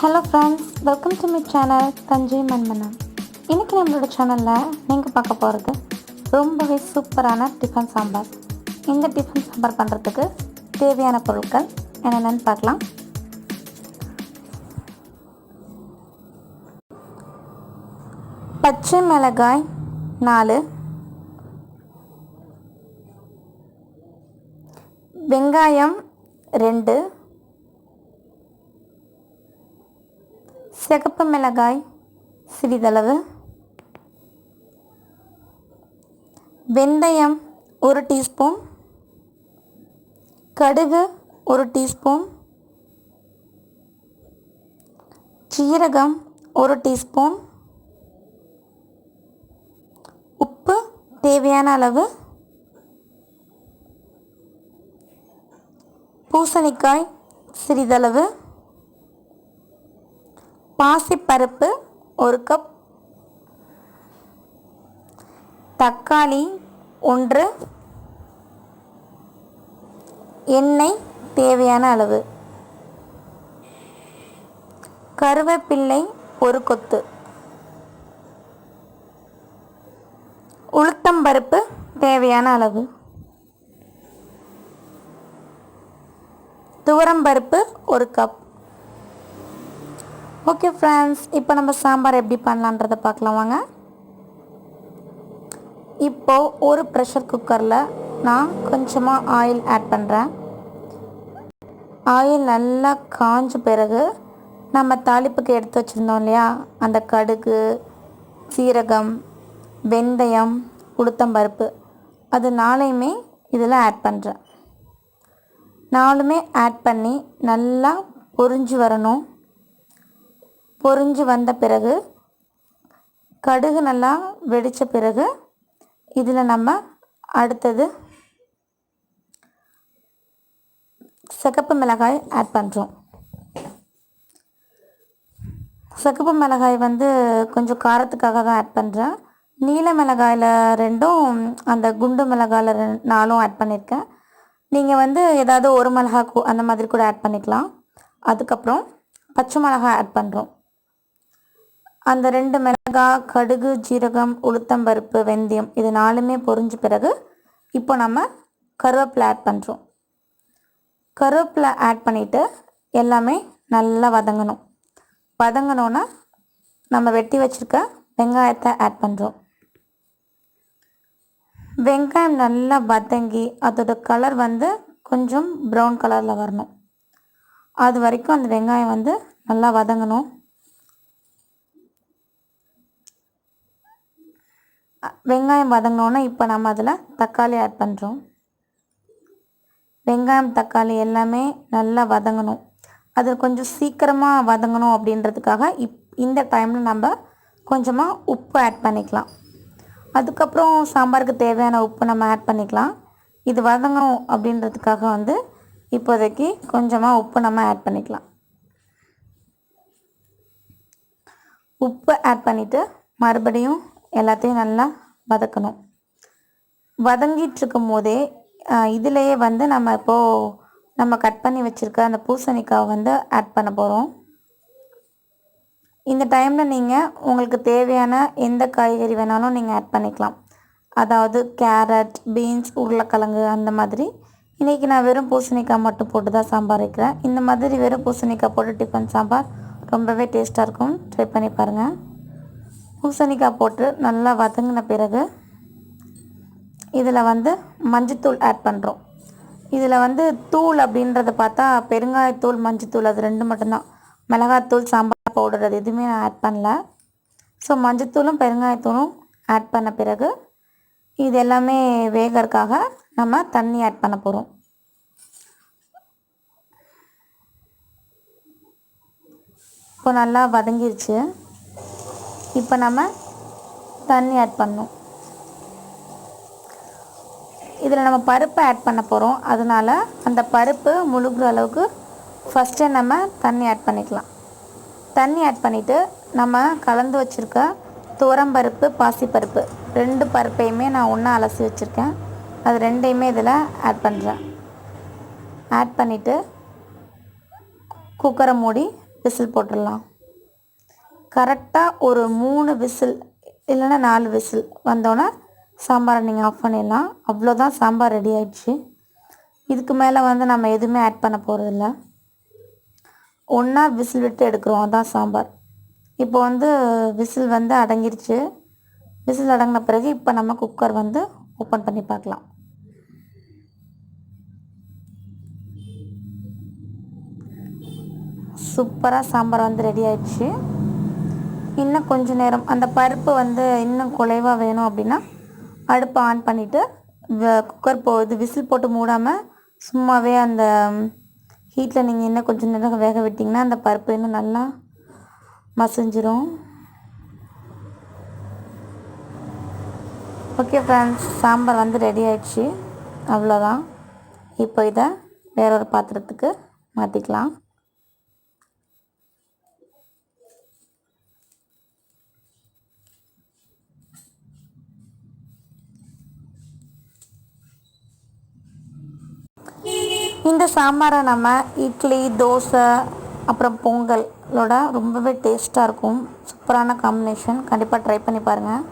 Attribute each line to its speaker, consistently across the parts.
Speaker 1: Hello friends welcome to my channel Thanjai Manmanam இன்றைக்கி நம்மளோட சேனலில் நீங்கள் பார்க்க போகிறது ரொம்பவே சூப்பரான டிஃபன் சாம்பார். இந்த டிஃபன் சாம்பார் பண்ணுறதுக்கு தேவையான பொருட்கள் என்னென்னு பார்க்கலாம். பச்சை மிளகாய் நாலு. வெங்காயம் ரெண்டு. சிகப்பு மிளகாய் சிறிதளவு. வெந்தயம் ஒரு டீஸ்பூன். கடுகு ஒரு டீஸ்பூன். சீரகம் ஒரு டீஸ்பூன். உப்பு தேவையான அளவு. பூசணிக்காய் சிறிதளவு. பாசிப்பருப்பு ஒரு கப் தக்காளி ஒன்று எண்ணெய் தேவையான அளவு கருவேப்பிள்ளை ஒரு கொத்து உளுத்தம்பருப்பு தேவையான அளவு துவரம்பருப்பு ஒரு கப் ஓகே ஃப்ரெண்ட்ஸ் இப்போ நம்ம சாம்பார் எப்படி பண்ணலான்றதை பார்க்கலாம் வாங்க. இப்போது ஒரு ப்ரெஷர் குக்கரில் நான் கொஞ்சமாக ஆயில் ஆட் பண்ணுறேன் ஆயில் நல்லா காஞ்ச பிறகு நம்ம தாளிப்புக்கு எடுத்து வச்சுருந்தோம் இல்லையா? அந்த கடுகு சீரகம் வெந்தயம் உளுத்தம்பருப்பு அது நாளையுமே இதில் ஆட் பண்ணுறேன் நாலுமே ஆட் பண்ணி நல்லா பொரிஞ்சு வரணும். பொறிஞ்சு வந்த பிறகு கடுகு நல்லா வெடித்த பிறகு இதில் நம்ம அடுத்தது சிகப்பு மிளகாய் ஆட் பண்ணுறோம் சிகப்பு மிளகாய் வந்து கொஞ்சம் காரத்துக்காக தான் ஆட் பண்ணுறேன் நீல மிளகாயில் ரெண்டும் அந்த குண்டு மிளகாயில் ரெண்டு நாலும் ஆட் பண்ணியிருக்கேன் நீங்கள் வந்து ஏதாவது ஒரு மிளகா அந்த மாதிரி கூட ஆட் பண்ணிக்கலாம். அதுக்கப்புறம் பச்சை மிளகாய் ஆட் பண்ணுறோம் அந்த ரெண்டு மிளகாய் கடுகு ஜீரகம் உளுத்தம்பருப்பு வெந்தயம் இது நாலுமே பொரிஞ்ச பிறகு இப்போ நம்ம கருவேப்பிலை ஆட் பண்ணுறோம் கருவேப்பிலை ஆட் பண்ணிவிட்டு எல்லாமே நல்லா வதங்கணும். வதங்கினோன்னா நம்ம வெட்டி வச்சுருக்க வெங்காயத்தை ஆட் பண்ணுறோம் வெங்காயம் நல்லா வதங்கி அதோட கலர் வந்து கொஞ்சம் ப்ரௌன் கலரில் வரணும். அது வரைக்கும் அந்த வெங்காயம் வந்து நல்லா வதங்கணும். வெங்காயம் வதங்கினோன்னா இப்போ நம்ம அதில் தக்காளி ஆட் பண்ணுறோம் வெங்காயம் தக்காளி எல்லாமே நல்லா வதங்கணும். அது கொஞ்சம் சீக்கிரமாக வதங்கணும் அப்படின்றதுக்காக இப் இந்த டைமில் நம்ம கொஞ்சமாக உப்பு ஆட் பண்ணிக்கலாம். அதுக்கப்புறம் சாம்பாருக்கு தேவையான உப்பு நம்ம ஆட் பண்ணிக்கலாம். இது வதங்கணும் அப்படின்றதுக்காக வந்து இப்போதைக்கு கொஞ்சமாக உப்பு நம்ம ஆட் பண்ணிக்கலாம். உப்பு ஆட் பண்ணிவிட்டு மறுபடியும் எல்லாத்தையும் நல்லா வதக்கணும். வதங்கிட்டு இருக்கும் போதே இதிலையே வந்து நம்ம இப்போது நம்ம கட் பண்ணி வச்சுருக்க அந்த பூசணிக்காவை வந்து ஆட் பண்ண போகிறோம் இந்த டைமில் நீங்கள் உங்களுக்கு தேவையான எந்த காய்கறி வேணாலும் நீங்கள் ஆட் பண்ணிக்கலாம். அதாவது கேரட் பீன்ஸ் உருளைக்கிழங்கு அந்த மாதிரி. இன்றைக்கி நான் வெறும் பூசணிக்காய் மட்டும் போட்டு தான் சாம்பார் வைக்கிறேன். இந்த மாதிரி வெறும் பூசணிக்காய் போட்டு டிஃபன் சாம்பார் ரொம்பவே டேஸ்ட்டாக இருக்கும். ட்ரை பண்ணி பாருங்கள் பூசணிக்காய் போட்டு நல்லா வதங்கின பிறகு இதில் வந்து மஞ்சத்தூள் ஆட் பண்ணுறோம் இதில் வந்து தூள் அப்படின்றத பார்த்தா பெருங்காயத்தூள் மஞ்சத்தூள் அது ரெண்டு மட்டும்தான். மிளகாத்தூள் சாம்பார் பவுடர் அது எதுவுமே நான் ஆட் பண்ணல. ஸோ மஞ்சத்தூளும் பெருங்காயத்தூளும் ஆட் பண்ண பிறகு இது எல்லாமே வேகறதுக்காக நம்ம தண்ணி ஆட் பண்ண போகிறோம் இப்போ நல்லா வதங்கிருச்சு. இப்போ நம்ம தண்ணி ஆட் பண்ணோம். இதில் நம்ம பருப்பு ஆட் பண்ண போகிறோம். அதனால் அந்த பருப்பு முழுகிற அளவுக்கு ஃபஸ்ட்டே நம்ம தண்ணி ஆட் பண்ணிக்கலாம். தண்ணி ஆட் பண்ணிவிட்டு நம்ம கலந்து வச்சுருக்க துவரம்பருப்பு பாசிப்பருப்பு ரெண்டு பருப்பையுமே நான் ஒன்றா அலசி வச்சுருக்கேன். அது ரெண்டையுமே இதில் ஆட் பண்ணுறேன் ஆட் பண்ணிவிட்டு குக்கரை மூடி விசில் போட்டுடலாம். கரெக்டாக ஒரு மூணு விசில் இல்லைன்னா நாலு விசில் வந்தோன்னே சாம்பாரை நீங்கள் ஆஃப் பண்ணிடலாம். அவ்வளோதான் சாம்பார் ரெடி ஆயிடுச்சு. இதுக்கு மேலே வந்து நம்ம எதுவுமே ஆட் பண்ண போகிறதில்ல ஒன்றா விசில் விட்டு எடுக்கிறோம். அதான் சாம்பார். இப்போ வந்து விசில் வந்து அடங்கிருச்சு. விசில் அடங்கின பிறகு இப்போ நம்ம குக்கர் வந்து ஓப்பன் பண்ணி பார்க்கலாம். சூப்பராக சாம்பார் வந்து ரெடி ஆயிடுச்சு. இன்னும் கொஞ்ச நேரம். அந்த பருப்பு வந்து இன்னும் குலைவாக வேணும் அப்படின்னா அடுப்பை ஆன் பண்ணிவிட்டு குக்கர் போ இது விசில் போட்டு மூடாமல் சும்மாவே அந்த ஹீட்டில் நீங்கள் இன்னும் கொஞ்சம் நேரம் வேக விட்டிங்கன்னா அந்த பருப்பு இன்னும் நல்லா மசிஞ்சிரும். ஓகே ஃப்ரெண்ட்ஸ் சாம்பார் வந்து ரெடி ஆயிடுச்சு. அவ்வளோதான் இப்போ இதை வேற ஒரு பாத்திரத்துக்கு மாற்றிக்கலாம் இந்த சாம்பாரை நம்ம இட்லி தோசை அப்புறம் பொங்கலோட ரொம்பவே டேஸ்ட்டாக இருக்கும். சூப்பரான காம்பினேஷன் கண்டிப்பாக ட்ரை பண்ணி பாருங்கள்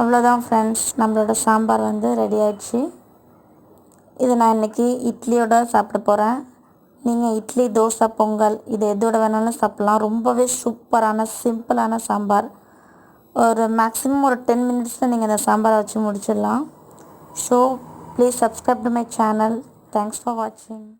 Speaker 1: அவ்வளோதான் ஃப்ரெண்ட்ஸ் நம்மளோட சாம்பார் வந்து ரெடி ஆயிடுச்சு. இது நான் இன்றைக்கி இட்லியோட சாப்பிட போகிறேன் நீங்கள் இட்லி தோசை பொங்கல் இது எதோட வேணாலும் சாப்பிட்லாம். ரொம்பவே சூப்பரான சிம்பிளான சாம்பார். ஒரு மேக்ஸிமம் ஒரு டென் மினிட்ஸில் நீங்கள் இந்த சாம்பாரை வச்சு முடிச்சிடலாம். So Please subscribe to my channel. Thanks for watching.